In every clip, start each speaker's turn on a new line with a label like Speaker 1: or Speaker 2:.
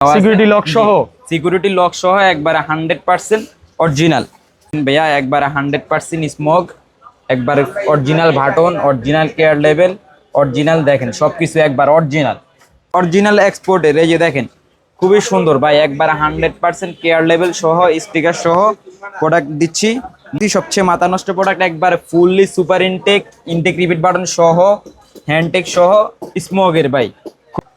Speaker 1: Security lock সহ?
Speaker 2: Security lock সহ একবারে হান্ড্রেড পার্সেন্ট অরিজিনাল। ভাইয়া একবারে হান্ড্রেড পার্সেন্ট স্মোক একবারে অরিজিনাল ভাটন অরিজিনাল কেয়ার লেভেল অরিজিনাল দেখেন সব কিছু একবার অরিজিনাল। অরিজিনাল এক্সপোর্টের এই যে দেখেন খুবই সুন্দর ভাই একবার হান্ড্রেড পার্সেন্ট কেয়ার লেভেল সহ স্টিকার সহ প্রোডাক্ট দিচ্ছি। সবচেয়ে মাথা নষ্ট প্রোডাক্ট একবার fully super intact intact rivet button সহ হ্যান্ডটেক সহ স্মোকের ভাই।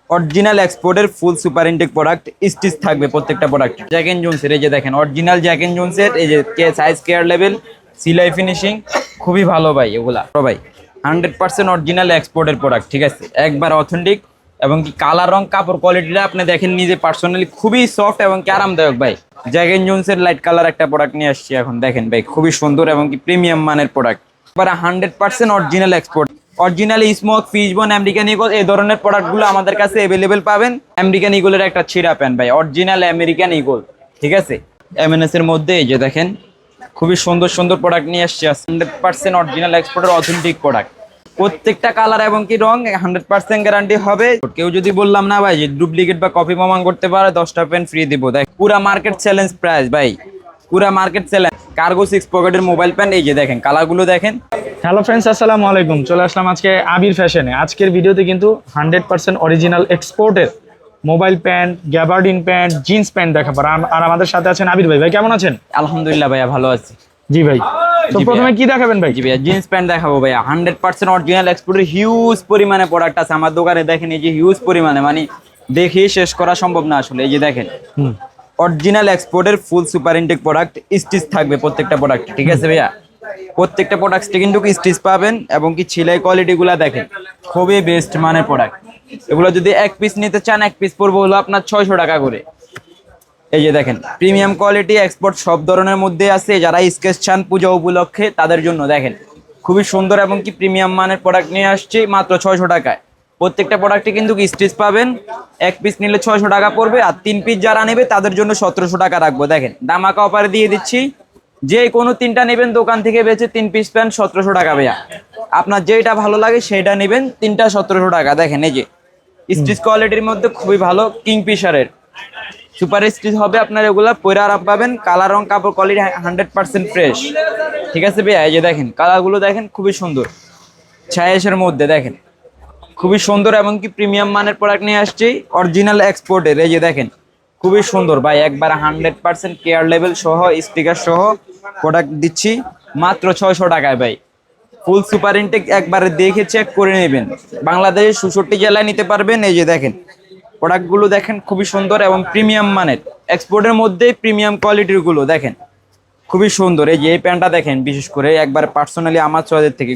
Speaker 2: অরিজিনাল এক্সপোর্টের full super intact product stitch থাকবে প্রত্যেকটা প্রোডাক্ট। জ্যাক এন্ড জোনসের এই যে দেখেন, অরিজিনাল জ্যাক এন্ড জোনসের এই যে সাইজ কেয়ার লেভেল সিলাই ফিনিশিং খুবই ভালো ভাই এগুলা। ভাই হান্ড্রেড পার্সেন্ট অরিজিনাল এক্সপোর্টের প্রোডাক্ট, ঠিক আছে? একবার অথেন্টিক এবং কি কালার রং, কাপড় কোয়ালিটিটা আপনি দেখেন নিজে পার্সোনালি খুবই সফট এবং কি আরামদায়ক ভাই। জ্যাক এন্ড জোনসের লাইট কালার একটা প্রোডাক্ট নিয়ে আসছি এখন, দেখেন ভাই, খুবই সুন্দর এবং কি প্রিমিয়াম মানের প্রোডাক্ট এবার hundred percent original export original smoke fishbone American Eagle এই ধরনের প্রোডাক্টগুলো আমাদের কাছে অ্যাভেলেবেল পাবেন। আমেরিকান ইগলের একটা ছিঁড়া প্যান্ট ভাই। অরিজিনাল আমেরিকান ইগল ঠিক আছে? এমএনএস এর মধ্যে এই যে দেখেন, খুবই সুন্দর সুন্দর প্রোডাক্ট নিয়ে আসছে। হান্ড্রেড পার্সেন্ট অরিজিনাল এক্সপোর্টের অথেন্টিক প্রোডাক্ট প্রত্যেকটা কালার এবং কি রং হান্ড্রেড পার্সেন্ট গ্যারান্টি হবে। কেউ যদি বললাম না, ভাই, যে ডুপ্লিকেট বা কপি প্রমাণ করতে পারে, দশটা পেন ফ্রি দিব। দেখ, পুরা মার্কেট চ্যালেঞ্জ প্রাইস ভাই। পুরা মার্কেট চ্যালেঞ্জ কার্গো সিক্স পকেটের মোবাইল প্যান্ট এই যে দেখেন কালারগুলো দেখেন।
Speaker 1: হ্যালো ফ্রেন্ডস আসসালামু আলাইকুম। চলে আসলাম আজকে আবির ফ্যাশনে আজকের ভিডিওতে কিন্তু হান্ড্রেড পার্সেন্ট অরিজিনাল এক্সপোর্টের mobile pant gabardine pant jeans pant দেখাবো। আর- আর আমাদের সাথে আছেন আবির ভাই। ভাই কেমন আছেন?
Speaker 2: আলহামদুলিল্লাহ ভাইয়া ভালো আছি।
Speaker 1: জি ভাই। তো প্রথমে কি দেখাবেন ভাই?
Speaker 2: জি ভাইয়া জিন্স প্যান্ট দেখাবো ভাইয়া। হান্ড্রেড পার্সেন্ট অরিজিনাল এক্সপোর্টের হিউজ পরিমাণে প্রোডাক্ট আছে। আমার দোকানে দেখেন এই যে হিউজ পরিমাণে। মানে দেখে শেষ করা সম্ভব না আসলে। এই যে দেখেন। অরিজিনাল এক্সপোর্টের full super intact product stitch থাকবে প্রত্যেকটা প্রোডাক্ট, ঠিক আছে ভাইয়া? প্রত্যেকটা প্রোডাক্টে কিন্তু স্টিচ পাবেন এবং কি ছিলাই কোয়ালিটিগুলো দেখেন, খুবই বেস্ট মানের প্রোডাক্ট। এগুলো যদি এক পিস নিতে চান, এক পিস পড়ব হলো আপনার ছয়শো টাকা করে। এই যে দেখেন প্রিমিয়াম কোয়ালিটি এক্সপোর্ট সব ধরনের মধ্যে আছে। যারা স্কেচ চান পূজা উপলক্ষে, তাদের জন্য দেখেন, খুবই সুন্দর এবং কি প্রিমিয়াম মানের প্রোডাক্ট নিয়ে আসছি, মাত্র ছয়শো টাকায়। প্রত্যেকটা প্রোডাক্টে কিন্তু স্টিচ পাবেন। এক পিস নিলে ছয়শো টাকা পড়বে আর তিন পিস যারা নেবে তাদের জন্য সতেরোশো টাকা রাখব। দেখেন দামাকা অফারে দিয়ে দিচ্ছি। যে কোনো তিনটা নেবেন, দোকান থেকে বেচে তিন পিস প্যান্ট সতেরোশো টাকা ভাইয়া। আপনার যেটা ভালো লাগে সেইটা নেবেন, তিনটা সতেরোশো টাকা। দেখেন, এই যে স্টিচ কোয়ালিটির মধ্যে খুবই ভালো কিং ফিশারের সুপার স্টিচ হবে আপনার এগুলা, পরে আরাম পাবেন, কালার রং, কাপড় কোয়ালিটি হান্ড্রেড পার্সেন্ট ফ্রেশ ঠিক আছে ভাইয়া? এই যে দেখেন কালারগুলো দেখেন, খুবই সুন্দর। ছায়াশের মধ্যে দেখেন। খুবই সুন্দর এবং কি প্রিমিয়াম মানের প্রোডাক্ট নিয়ে আসছি। অরিজিনাল এক্সপোর্টের এই যে দেখেন, খুবই সুন্দর। ভাই, একবার হান্ড্রেড পার্সেন্ট কেয়ার লেভেল সহ স্টিকার সহ প্রোডাক্ট দিচ্ছি। মাত্র ছয়শো টাকায়, ভাই। ফুল সুপার ইনটেক একবারে দেখে চেক করে নেবেন। বাংলাদেশের সুষট্টি জেলায় নিতে পারবেন। এই যে দেখেন প্রোডাক্টগুলো দেখেন খুবই সুন্দর এবং প্রিমিয়াম মানের। এক্সপোর্টের মধ্যেই প্রিমিয়াম কোয়ালিটিরগুলো দেখেন, খুবই সুন্দর। এই যে এই প্যান্টটা দেখেন, বিশেষ করে একবার পার্সোনালি আমার চয়েসের থেকে।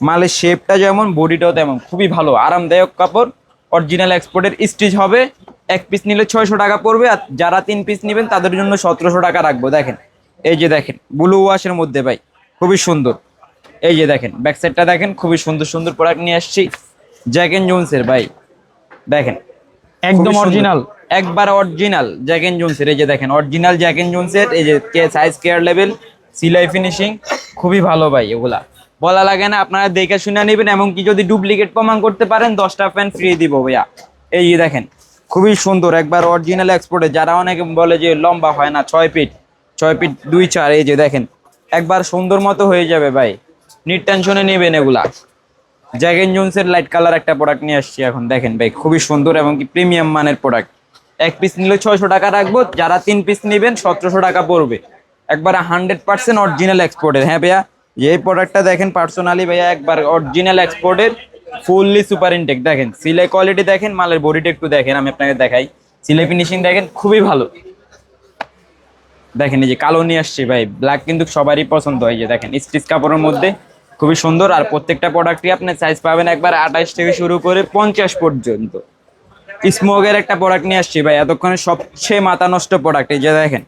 Speaker 2: মালের শেপটা যেমন বডিটাও তেমন। খুবই ভালো আরামদায়ক কাপড়। অরিজিনাল এক্সপোর্টের স্টিচ হবে। এক পিস নিলে ছয়শো টাকা পড়বে আর যারা তিন পিস নেবেন তাদের জন্য সতেরোশো টাকা রাখব। দেখেন এই যে দেখেন ব্লু ওয়াশের মধ্যে ভাই খুবই সুন্দর। এই যে দেখেন ব্যাক সাইডটা দেখেন খুবই সুন্দর সুন্দর প্রোডাক্ট নিয়ে আসছি। জ্যাক এন্ড জোনসের ভাই দেখেন
Speaker 1: একদম অরিজিনাল
Speaker 2: একবার অরিজিনাল জ্যাক এন্ড জোনসের এই যে দেখেন অরিজিনাল জ্যাক এন্ড জোনসের এই যে সাইজ কেয়ার লেভেল সিলাই ফিনিশিং খুবই ভালো ভাই এগুলা। বলা লাগে না, আপনারা দেখে শুনে নেবেন, এমনকি যদি ডুপ্লিকেট প্রমাণ করতে পারেন, দশটা প্যান ফ্রি দিব ভাইয়া। এই যে দেখেন, খুবই সুন্দর, একবার অরিজিনাল এক্সপোর্টে যারা অনেকে বলে যে লম্বা হয় না, ছয় ফিট ছয় ফিট দুই চার, এই যে দেখেন, একবার সুন্দর মতো হয়ে যাবে ভাই। নিট টেনশনে নেবেন এগুলা। জ্যাগেন জোনসের লাইট কালার একটা প্রোডাক্ট নিয়ে আসছি এখন, দেখেন ভাই, খুবই সুন্দর এবং কি প্রিমিয়াম মানের প্রোডাক্ট এক পিস নিলে ছয়শো টাকা রাখব, যারা তিন পিস নেবেন, সতেরোশো টাকা পড়বে। একবার হান্ড্রেড পার্সেন্ট অরিজিনাল এক্সপোর্টের হ্যাঁ ভাইয়া? এই প্রোডাক্টটা দেখেন পার্সোনালি ভাইয়া, একবার অরিজিনাল এক্সপোর্টের ফুললি সুপার ইনটেক দেখেন সিলাই কোয়ালিটি দেখেন, মালের বডিটা একটু দেখেন, আমি আপনাকে দেখাই। সিলাই ফিনিশিং দেখেন, খুবই ভালো। দেখেন, এই যে কালো নিয়ে আসছি ভাই ব্ল্যাক কিন্তু সবারই পছন্দ। হয় যে দেখেন স্টিচ কাপড়ের মধ্যে খুবই সুন্দর। আর প্রত্যেকটা প্রোডাক্টই আপনি সাইজ পাবেন একবার আঠাশ থেকে শুরু করে পঞ্চাশ পর্যন্ত। স্মোকের একটা প্রোডাক্ট নিয়ে আসছি ভাই, এতক্ষণে সবচেয়ে মাথা নষ্ট প্রোডাক্ট এই যে দেখেন।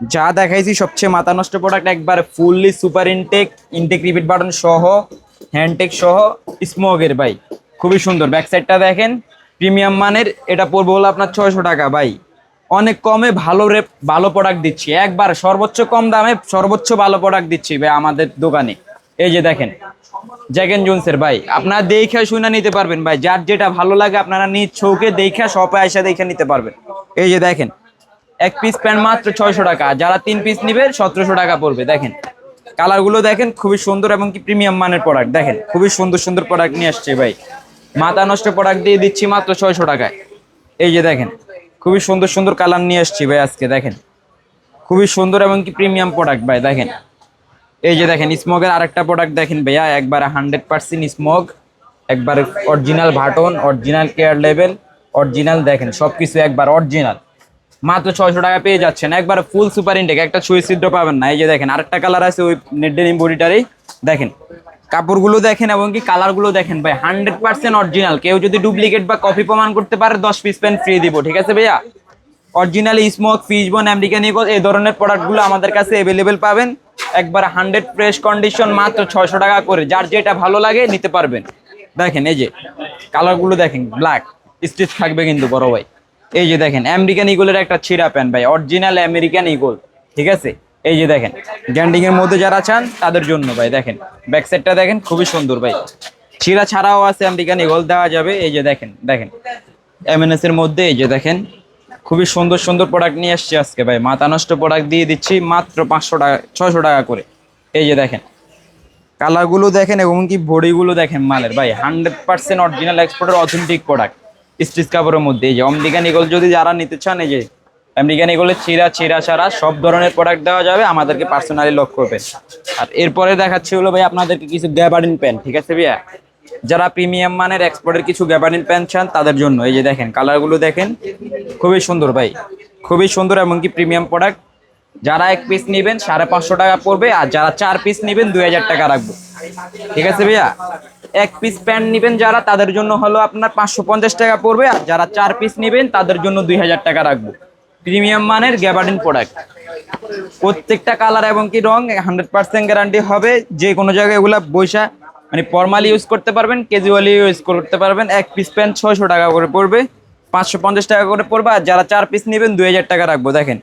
Speaker 2: যা দেখাইছি, সবচেয়ে মাথা নষ্ট প্রোডাক্ট একবার fully super intact intact rivet button সহ হ্যান্ডটেক সহ স্মোকের ভাই। খুবই সুন্দর। ব্যাক সাইডটা দেখেন প্রিমিয়াম মানের, এটা পড়বে হলো আপনার ছয়শো টাকা ভাই। অনেক কমে ভালো রেপ ভালো প্রোডাক্ট দিচ্ছি। একবার সর্বোচ্চ কম দামে সর্বোচ্চ ভালো প্রোডাক্ট দিচ্ছি ভাই আমাদের দোকানে। এই যে দেখেন জ্যাকেন জোনসের ভাই, আপনারা দেখে শুনে নিতে পারবেন ভাই। যার যেটা ভালো লাগে আপনারা নিজ চৌকে দেখে শপে এসে দেখে নিতে পারবেন। এই যে দেখেন এক পিস প্যান্ট মাত্র ছয়শো টাকা। যারা তিন পিস নিবে, সতেরোশো টাকা পড়বে, দেখেন। কালারগুলো দেখেন, খুবই সুন্দর এবং কি প্রিমিয়াম মানের প্রোডাক্ট দেখেন। খুবই সুন্দর সুন্দর প্রোডাক্ট নিয়ে আসছে ভাই। মাথা নষ্ট প্রোডাক্ট দিয়ে দিচ্ছি মাত্র ছয়শো টাকায়। এই যে দেখেন, খুবই সুন্দর সুন্দর কালার নিয়ে আসছি ভাই আজকে, দেখেন। খুবই সুন্দর এবং কি প্রিমিয়াম প্রোডাক্ট ভাই, দেখেন। এই যে দেখেন স্মোকের আরেকটা প্রোডাক্ট দেখেন ভাইয়া, একবারে হান্ড্রেড পার্সেন্ট স্মোক একবারে অরিজিনাল ভাটন অরিজিনাল কেয়ার লেভেল অরিজিনাল দেখেন সব কিছু একবার অরিজিনাল মাত্র ছয়শো টাকা পেয়ে যাচ্ছেন। একবার ফুল সুপার ইনটেক একটা সুই ছিদ্র পাবেন না। এই যে দেখেন, আরেকটা কালার আছে ওই নেট ডেনিম দেখেন, কাপড়গুলো দেখেন এবং কি কালারগুলো দেখেন ভাই হান্ড্রেড পার্সেন্ট অরিজিনাল কেউ যদি ডুপ্লিকেট বা কপি প্রমাণ করতে পারে, দশ পিস প্যান্ট ফ্রি দিব, ঠিক আছে ভাইয়া? Originally smoke fishbone American Eagle এই ধরনের প্রোডাক্টগুলো আমাদের কাছে অ্যাভেলেবেল পাবেন। একবার হান্ড্রেড ফ্রেশ কন্ডিশন মাত্র ছয়শো টাকা করে, যার যেটা ভালো লাগে নিতে পারবেন। দেখেন, এই যে কালারগুলো দেখেন ব্ল্যাক স্টিচ থাকবে কিন্তু বড় ভাই। এই যে দেখেন, আমেরিকান ইগলের একটা ছিঁড়া প্যান্ট ভাই অরিজিনাল আমেরিকান ইগল ঠিক আছে? এই যে দেখেন গ্যান্ডিং এর মধ্যে যারা চান, তাদের জন্য ভাই, দেখেন ব্যাক সাইডটা দেখেন, খুবই সুন্দর ভাই। ছিঁড়া ছাড়াও আছে আমেরিকান ইগল দেওয়া যাবে, এই যে দেখেন দেখেন। এমএনএস এর মধ্যে, এই যে দেখেন, খুবই সুন্দর সুন্দর প্রোডাক্ট নিয়ে আসছি আজকে ভাই। মাথা নষ্ট প্রোডাক্ট দিয়ে দিচ্ছি মাত্র পাঁচশো টাকা, ছয়শো টাকা করে। এই যে দেখেন, কালারগুলো দেখেন, এবং কি বডিগুলো দেখেন মালের ভাই। হান্ড্রেড পার্সেন্ট অরিজিনাল এক্সপোর্টের অথেন্টিক প্রোডাক্ট স্টিচ কাপড়ের মধ্যে। এই যে আমেরিকান ইগল যদি যারা নিতে চান, এই যে আমেরিকান ইগলের চিরা চিরা ছাড়া সব ধরনের প্রোডাক্ট দেওয়া যাবে, আমাদেরকে পার্সোনালি লক করবেন আর এরপরে দেখাচ্ছি হলো ভাই আপনাদেরকে কিছু গ্যাবার্ডিন প্যান্ট ঠিক আছে ভাইয়া? যারা প্রিমিয়াম মানের এক্সপোর্টের কিছু গ্যাবার্ডিন প্যান্ট চান, তাদের জন্য। এই যে দেখেন কালারগুলো দেখেন, খুবই সুন্দর ভাই। খুবই সুন্দর এমনকি প্রিমিয়াম প্রোডাক্ট যারা এক পিস নেবেন, সাড়ে পাঁচশো টাকা পড়বে, আর যারা চার পিস নেবেন, দুই হাজার টাকা রাখব। ঠিক আছে ভাইয়া? এক পিস প্যান্ট নেবেন যারা, তাদের জন্য হলো আপনার পাঁচশো পঞ্চাশ টাকা পড়বে, আর যারা চার পিস নেবেন, তাদের জন্য দুই হাজার টাকা রাখব। প্রিমিয়াম মানের গ্যাবার্ডিন প্রোডাক্ট প্রত্যেকটা কালার এবং কি রং হান্ড্রেড পার্সেন্ট গ্যারান্টি হবে। যে কোনো জায়গায় এগুলা বৈশা মানে ফর্মালি ইউজ করতে পারবেন ক্যাজুয়ালি ইউজ করতে পারবেন। এক পিস প্যান্ট ছয়শো টাকা করে পড়বে, পাঁচশো পঞ্চাশ টাকা করে পড়বে, আর যারা চার পিস নেবেন, দুই হাজার টাকা রাখব। দেখেন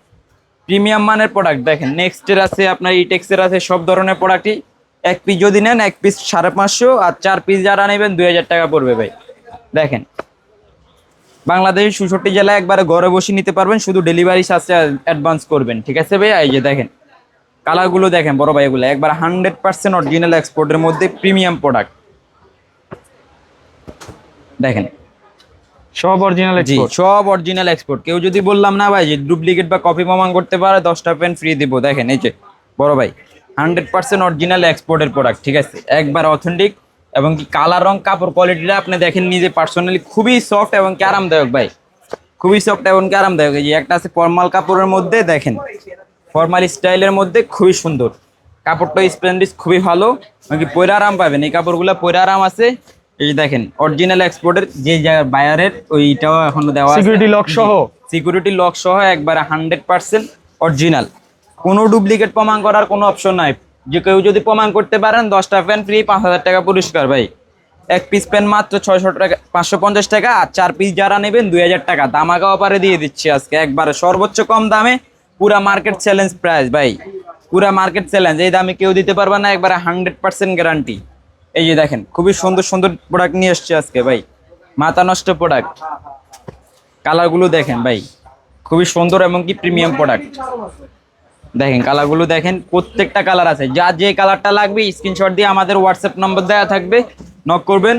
Speaker 2: প্রিমিয়াম মানের প্রোডাক্ট দেখেন নেক্সটের আছে আপনার ইটেক্সের আছে, সব ধরনের প্রোডাক্টই এক পিস যদি নেন এক পিস সাড়ে পাঁচশো আর চার পিস যারা নেবেন দুই হাজার টাকা পড়বে ভাই। দেখেন বাংলাদেশ চৌষট্টি জেলায় একবারে ঘরে বসে নিতে পারবেন শুধু ডেলিভারি চার্জে অ্যাডভান্স করবেন ঠিক আছে ভাই? এই যে দেখেন কালারগুলো দেখেন বড় ভাই এগুলো একবার হান্ড্রেড পার্সেন্ট অরিজিনাল এক্সপোর্টের মধ্যে প্রিমিয়াম প্রোডাক্ট দেখেন।
Speaker 1: সব অরিজিনাল
Speaker 2: জি সব অরিজিনাল এক্সপোর্ট কেউ যদি বললাম না ভাই যে ডুপ্লিকেট বা কপি প্রমাণ করতে পারে দশটা পেন ফ্রি দিব। দেখেন এই যে বড় ভাই। হান্ড্রেড পার্সেন্ট অরিজিনাল এক্সপোর্টের প্রোডাক্ট ঠিক আছে? একবার অথেন্টিক এবং কি কালার রং কাপড় কোয়ালিটিটা আপনি দেখেন নিজে পার্সোনালি খুবই সফট এবং কি আরামদায়ক ভাই। খুবই সফট এবং কি আরামদায়ক। এই যে একটা আছে ফর্মাল কাপড়ের মধ্যে দেখেন? ফর্মাল স্টাইলের মধ্যে খুবই সুন্দর। কাপড়টা স্প্লেন্ডিস খুবই ভালো। এবং কি পয়রা আরাম পাবেন। এই কাপড়গুলো পয়রা আরাম আছে। এই দেখেন অরিজিনাল এক্সপোর্টের যে জায়গার বায়ারের ওইটাও এখনও দেওয়া
Speaker 1: সিকিউরিটি লক সহ?
Speaker 2: সিকিউরিটি লক সহ একবারে হান্ড্রেড পার্সেন্ট অরিজিনাল কোনো ডুপ্লিকেট প্রমাণ করার কোনো অপশন নাই। যে কেউ যদি প্রমাণ করতে পারেন, দশটা প্যান ফ্রি পাঁচ হাজার টাকা পুরস্কার ভাই। এক পিস প্যান মাত্র ছয়শো টাকা, পাঁচশো পঞ্চাশ টাকা, আর চার পিস যারা নেবেন, দুই হাজার টাকা। দামাকা অপারে দিয়ে দিচ্ছি আজকে। একবারে সর্বোচ্চ কম দামে, পুরা মার্কেট চ্যালেঞ্জ প্রাইস ভাই। পুরা মার্কেট চ্যালেঞ্জ এই দামে কেউ দিতে পারবে না, একবারে হান্ড্রেড পার্সেন্ট গ্যারান্টি এই যে দেখেন, খুবই সুন্দর সুন্দর প্রোডাক্ট নিয়ে এসছে আজকে ভাই। মাথা নষ্ট প্রোডাক্ট কালারগুলো দেখেন ভাই। খুবই সুন্দর এবং কি প্রিমিয়াম প্রোডাক্ট দেখেন কালারগুলো দেখেন, প্রত্যেকটা কালার আছে। যা যে কালারটা লাগবে স্ক্রিনশট দিয়ে আমাদের হোয়াটসঅ্যাপ নম্বর দেওয়া থাকবে। নক করবেন।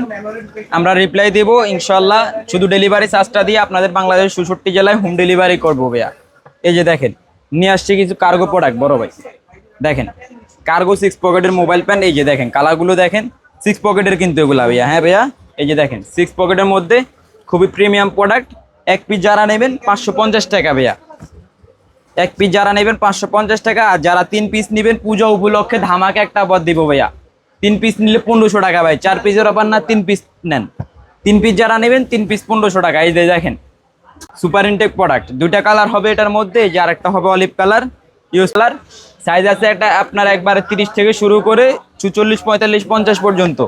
Speaker 2: আমরা রিপ্লাই দেবো ইনশাল্লাহ শুধু ডেলিভারি চার্জটা দিয়ে আপনাদের বাংলাদেশ চৌষট্টি জেলায় হোম ডেলিভারি করব ভাইয়া। এই যে দেখেন, নিয়ে আসছে কিছু কার্গো প্রোডাক্ট বড় ভাই। দেখেন কার্গো সিক্স পকেটের মোবাইল প্যান্ট এই যে দেখেন, কালারগুলো দেখেন। সিক্স পকেটের কিন্তু এগুলা ভাইয়া হ্যাঁ ভাইয়া? এই যে দেখেন সিক্স পকেটের মধ্যে খুবই প্রিমিয়াম প্রোডাক্ট এক পিস যারা নেবেন, পাঁচশো পঞ্চাশ টাকা ভাইয়া। এক পিস যারা নেবেন পাঁচশো পঞ্চাশ টাকা, আর যারা তিন পিস নেবেন পুজো উপলক্ষে ধামাকে একটা বদ দিব ভাইয়া। তিন পিস নিলে পনেরোশো টাকা ভাই, চার পিসের অফার না, তিন পিস নেন। তিন পিস যারা নেবেন, তিন পিস পনেরোশো টাকা। এই যে দেখেন সুপার ইনটেক প্রোডাক্ট দুইটা কালার হবে এটার মধ্যে যে আরেকটা হবে অলিভ কালার ইউজ কালার সাইজ আছে একটা আপনার একবারে তিরিশ থেকে শুরু করে চুচল্লিশ, পঁয়তাল্লিশ, পঞ্চাশ পর্যন্ত।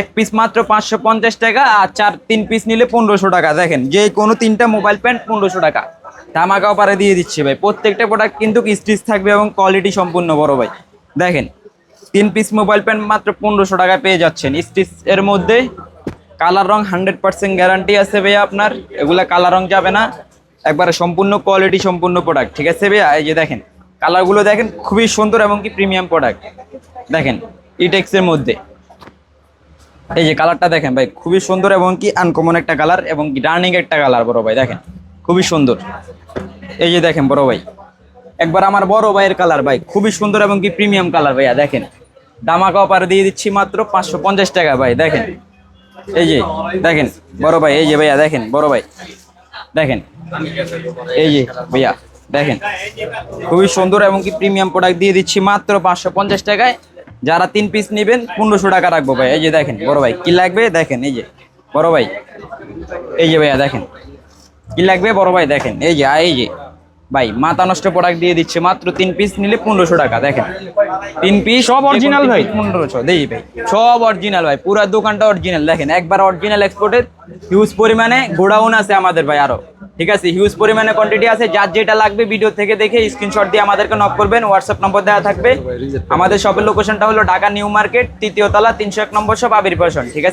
Speaker 2: এক পিস মাত্র পাঁচশো পঞ্চাশ টাকা, আর চার, তিন পিস নিলে পনেরোশো টাকা। দেখেন যে কোনো তিনটা মোবাইল প্যান্ট পনেরোশো টাকা। ধামাকাও পারে দিয়ে দিচ্ছি ভাই। প্রত্যেকটা প্রোডাক্ট কিন্তু স্টিচ থাকবে এবং কোয়ালিটি সম্পূর্ণ বড় ভাই। দেখেন, তিন পিস মোবাইল প্যান্ট মাত্র পনেরোশো টাকায় পেয়ে যাচ্ছেন। স্টিচ এর মধ্যে কালার রং হান্ড্রেড পার্সেন্ট গ্যারান্টি আছে ভাইয়া আপনার। এগুলা কালার রং যাবে না। একবারে সম্পূর্ণ কোয়ালিটি সম্পূর্ণ প্রোডাক্ট ঠিক আছে ভাইয়া? এই যে দেখেন কালারগুলো দেখেন, খুবই সুন্দর এবং কি প্রিমিয়াম প্রোডাক্ট দেখেন ইটেক্সের মধ্যে। এই যে কালারটা দেখেন ভাই, খুবই সুন্দর এবং কি আনকমন একটা কালার এবং কি ডার্নিং একটা কালার বড় ভাই, দেখেন। খুবই সুন্দর। এই যে দেখেন বড় ভাই, একবার আমার বড় ভাইয়ের কালার ভাই, খুবই সুন্দর এবং কি প্রিমিয়াম কালার ভাইয়া, দেখেন। দামাকা অপার দিয়ে দিচ্ছি মাত্র পাঁচশো পঞ্চাশ টাকা ভাই, দেখেন। এই যে, দেখেন, বড় ভাই, এই যে ভাইয়া, দেখেন, বড় ভাই, দেখেন। এই যে ভাইয়া, দেখেন। খুবই সুন্দর এবং কি প্রিমিয়াম প্রোডাক্ট দিয়ে দিচ্ছি মাত্র পাঁচশো পঞ্চাশ টাকায়। যারা তিন পিস নেবেন, পনেরোশো টাকা রাখব ভাই, এই যে দেখেন, বড় ভাই, কি লাগবে? দেখেন, এই যে, বড় ভাই, এই যে ভাইয়া, দেখেন। কি লাগবে? বড় ভাই দেখেন এই যে এই যে ভাই মাথা নষ্ট প্রোডাক্ট দিয়ে দিচ্ছে মাত্র তিন পিস নিলে পনেরোশো টাকা দেখেন। তিন পিস
Speaker 1: সব original ভাই?
Speaker 2: পনেরোশো দেখি ভাই সব অরিজিনাল ভাই পুরো দোকানটা অরিজিনাল দেখেন একবার অরিজিনাল এক্সপোর্টের হিউজ পরিমাণে গোডাউন আছে আমাদের ভাই আরও ঠিক আছে? হিউজ পরিমাণে কোয়ান্টিটি আছে যার যেটা লাগবে ভিডিও থেকে দেখে স্ক্রিনশট দিয়ে আমাদেরকে নক করবেন হোয়াটসঅ্যাপ নম্বর দেওয়া থাকবে। আমাদের শপের লোকেশনটা হলো ঢাকা নিউ মার্কেট তৃতীয় তলা তিনশো এক নম্বর সব আবির ঠিক আছে?